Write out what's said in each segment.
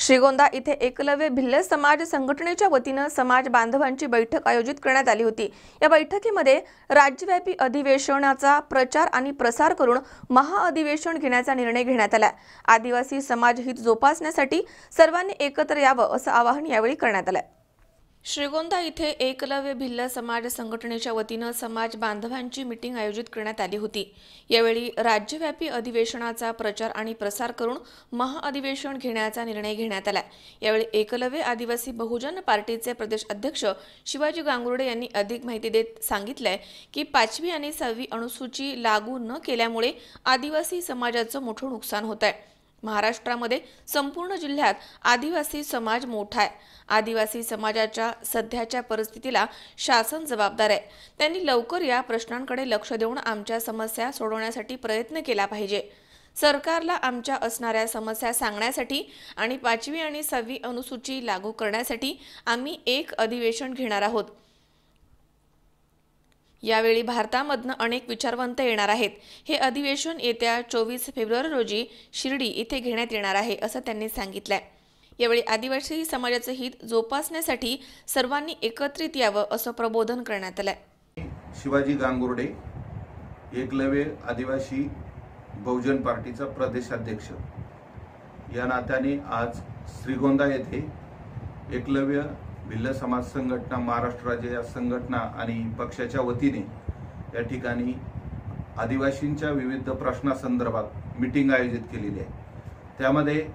श्रीगोंदा इथे एकलव्य भिल्ल समाज संघटनेच्या वतीनं समाज बांधवांची बैठक आयोजित करण्यात आली होती. या बैठकीमध्ये राज्यव्यापी अधिवेशनाचा प्रचार आणि प्रसार करून महाअधिवेशन घेण्याचा निर्णय घेण्यात आला. आदिवासी समाज हित जोपासण्यासाठी सर्वांनी एकत्र यावं असं आवाहन यावेळी करण्यात आलं. श्रीगोंदा इथे एकलव्य भिल्ल समाज संघटनेच्या वतीनं समाज बांधवांची मिटिंग आयोजित करण्यात आली होती. यावेळी राज्यव्यापी अधिवेशनाचा प्रचार आणि प्रसार करून महाअधिवेशन घेण्याचा निर्णय घेण्यात आला. यावेळी एकलव्य आदिवासी बहुजन पार्टीचे प्रदेश अध्यक्ष शिवाजी गांगुर्डे यांनी अधिक माहिती देत सांगितलंय की पाचवी आणि सहावी अनुसूची लागू न केल्यामुळे आदिवासी समाजाचं मोठं नुकसान होत आहे महाराष्ट्रामध्ये संपूर्ण जिल्ह्यात आदिवासी समाज मोठा आहे. आदिवासी समाजाच्या सध्याच्या परिस्थितीला शासन जबाबदार आहे. त्यांनी लवकर या प्रश्नांकडे लक्ष देऊन आमच्या समस्या सोडवण्यासाठी प्रयत्न केला पाहिजे. सरकारला आमच्या असणाऱ्या समस्या सांगण्यासाठी आणि पाचवी आणि सहावी अनुसूची लागू करण्यासाठी आम्ही एक अधिवेशन घेणार आहोत. यावेळी भारतामधनं अनेक विचारवंत येणार आहेत. हे अधिवेशन येत्या चोवीस फेब्रुवारी रोजी शिर्डी इथे घेण्यात येणार आहे असं त्यांनी सांगितलंय. यावेळी आदिवासी समाजाचं हित जोपासण्यासाठी सर्वांनी एकत्रित यावं असं प्रबोधन करण्यात आलंय. शिवाजी गांगुर्डे एकलव्य आदिवासी बहुजन पार्टीचा प्रदेशाध्यक्ष. या नात्याने आज श्रीगोंदा येथे एकलव्य भिल्ल समाज संघटना महाराष्ट्र राज्य या संघटना आणि पक्षाच्या वतीने या ठिकाणी आदिवासींच्या विविध प्रश्नासंदर्भात मिटिंग आयोजित केलेली आहे. त्यामध्ये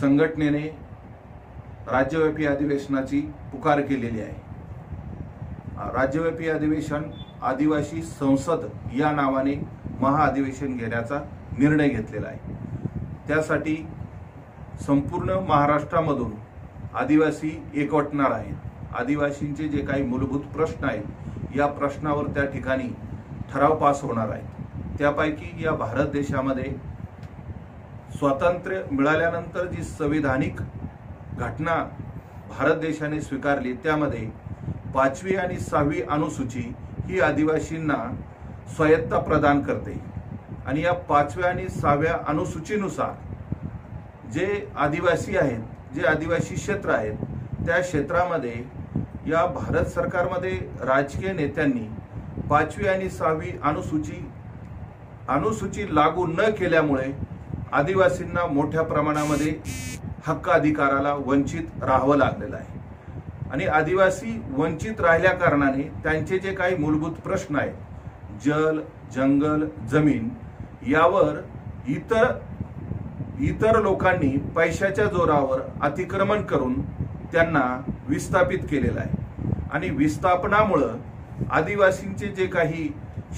संघटनेने राज्यव्यापी अधिवेशनाची पुकार केलेली आहे. राज्यव्यापी अधिवेशन आदिवासी संसद या नावाने महाअधिवेशन घेण्याचा निर्णय घेतलेला आहे. त्यासाठी संपूर्ण महाराष्ट्रामधून आदिवासी एकवटणार आहेत. आदिवासींचे जे काही मूलभूत प्रश्न आहेत या प्रश्नावर त्या ठिकाणी ठराव पास होणार आहेत. त्यापैकी या भारत देशामध्ये स्वातंत्र्य मिळाल्यानंतर जी संविधानिक घटना भारत देशाने स्वीकारली त्यामध्ये पाचवी आणि सहावी अनुसूची ही आदिवासींना स्वायत्ता प्रदान करते. आणि या पाचव्या आणि सहाव्या अनुसूचीनुसार जे आदिवासी आहेत जे आदिवासी क्षेत्र आहेत त्या क्षेत्रामध्ये या भारत सरकारमध्ये राजकीय नेत्यांनी पाचवी आणि सहावी अनुसूची अनुसूची लागू न केल्यामुळे आदिवासींना मोठ्या प्रमाणामध्ये हक्क अधिकाराला वंचित राहावं लागलेलं आहे. आणि आदिवासी वंचित राहिल्या कारणाने त्यांचे जे काही मूलभूत प्रश्न आहेत जल जंगल जमीन यावर इतर इतर लोकांनी पैशाच्या जोरावर अतिक्रमण करून त्यांना विस्थापित केलेलं आहे. आणि विस्थापनामुळं आदिवासींचे जे काही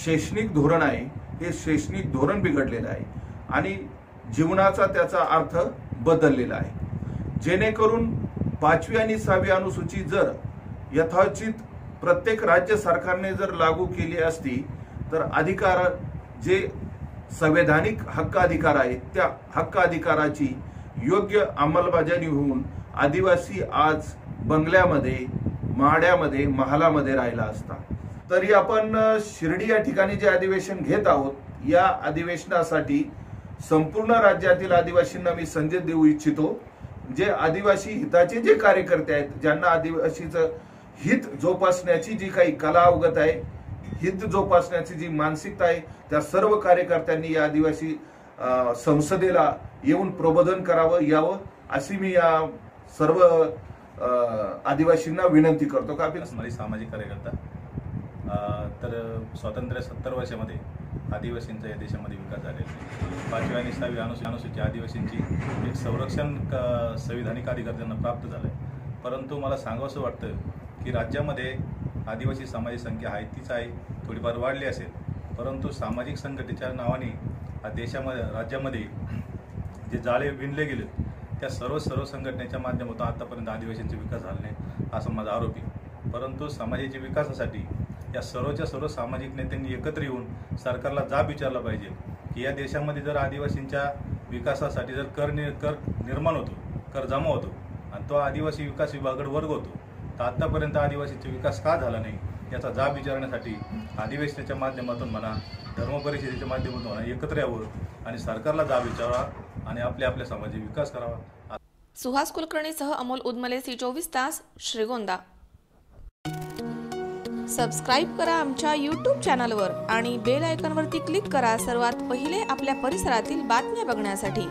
शैक्षणिक धोरण आहे हे शैक्षणिक धोरण बिघडलेलं आहे. आणि जीवनाचा त्याचा अर्थ बदललेला आहे. जेणेकरून पाचवी आणि सहावी अनुसूची जर यथाचित प्रत्येक राज्य सरकारने जर लागू केली असती तर अधिकार जे संवैधानिक हक्क अधिकार आहेत त्या हक्क अधिकाराची योग्य अंमलबजावणी होऊन आदिवासी आज बंगल्यामध्ये माड्यामध्ये महालामध्ये राहिला असता. तरी आपण शिर्डी या ठिकाणी जे अधिवेशन घेत आहोत या अधिवेशनासाठी संपूर्ण राज्यातील आदिवासींना मी संदेश देऊ इच्छितो जे आदिवासी हिताचे जे कार्यकर्ते आहेत ज्यांना आदिवासीचं हित जोपासण्याची जी काही कला अवगत आहे हित जोपासण्याची जी मानसिकता आहे त्या सर्व कार्यकर्त्यांनी या आदिवासी संसदेला येऊन प्रबोधन करावं यावं अशी मी या सर्व आदिवासींना विनंती करतो. का आपली सामाजिक कार्यकर्ता तर स्वातंत्र्य सत्तर वर्षामध्ये आदिवासींचा या देशामध्ये विकास झालेला आहे. पाचव्या आणि सहावी अनुसूची अनुसूची आदिवासींची एक संरक्षण संविधानिक अधिकार त्यांना प्राप्त झालं आहे परंतु मला सांगावंसं वाटतं की राज्यामध्ये आदिवासी समाजाची संख्या आहे तीच आहे थोडीफार वाढली असेल. परंतु सामाजिक संघटनेच्या नावाने देशामध्ये राज्यामध्ये जे जाळे विणले गेले त्या सर्व सर्व संघटनेच्या माध्यमातून आतापर्यंत आदिवासींचा विकास झाला नाही असा माझा आरोप आहे. परंतु समाजाच्या विकासासाठी या सर्वच्या सर्व सामाजिक नेत्यांनी एकत्र येऊन सरकारला जाब विचारला पाहिजे की या देशामध्ये जर आदिवासींच्या विकासासाठी जर कर नि कर निर्माण होतो कर जमा होतो आणि तो आदिवासी विकास विभागाकडे वर्ग होतो तर आत्तापर्यंत आदिवासीचा विकास का झाला नाही याचा जाब विचारण्यासाठी अधिवेशनाच्या माध्यमातून म्हणा धर्मपरिषदेच्या माध्यमातून म्हणा एकत्र यावं आणि सरकारला जाब विचारावा आणि आपल्या आपल्या समाजाचा विकास करावा. सुहास कुलकर्णीसह अमोल उदमले सी चोवीस तास श्रीगोंदा. सबस्क्राईब करा आमच्या यूट्यूब चॅनलवर आणि बेल आयकॉनवरती क्लिक करा सर्वात पहिले आपल्या परिसरातील बातम्या बघण्यासाठी.